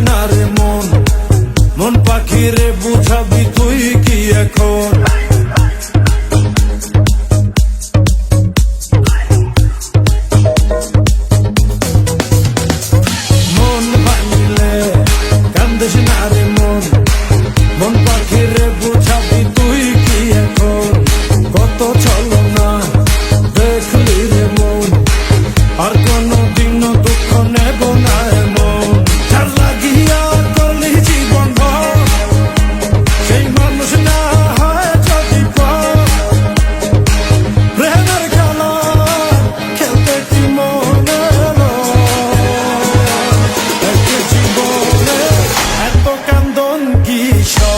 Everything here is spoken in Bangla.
না রে মন। মন পাখিরে বুঝাবি তুই কি এখন? Shaw.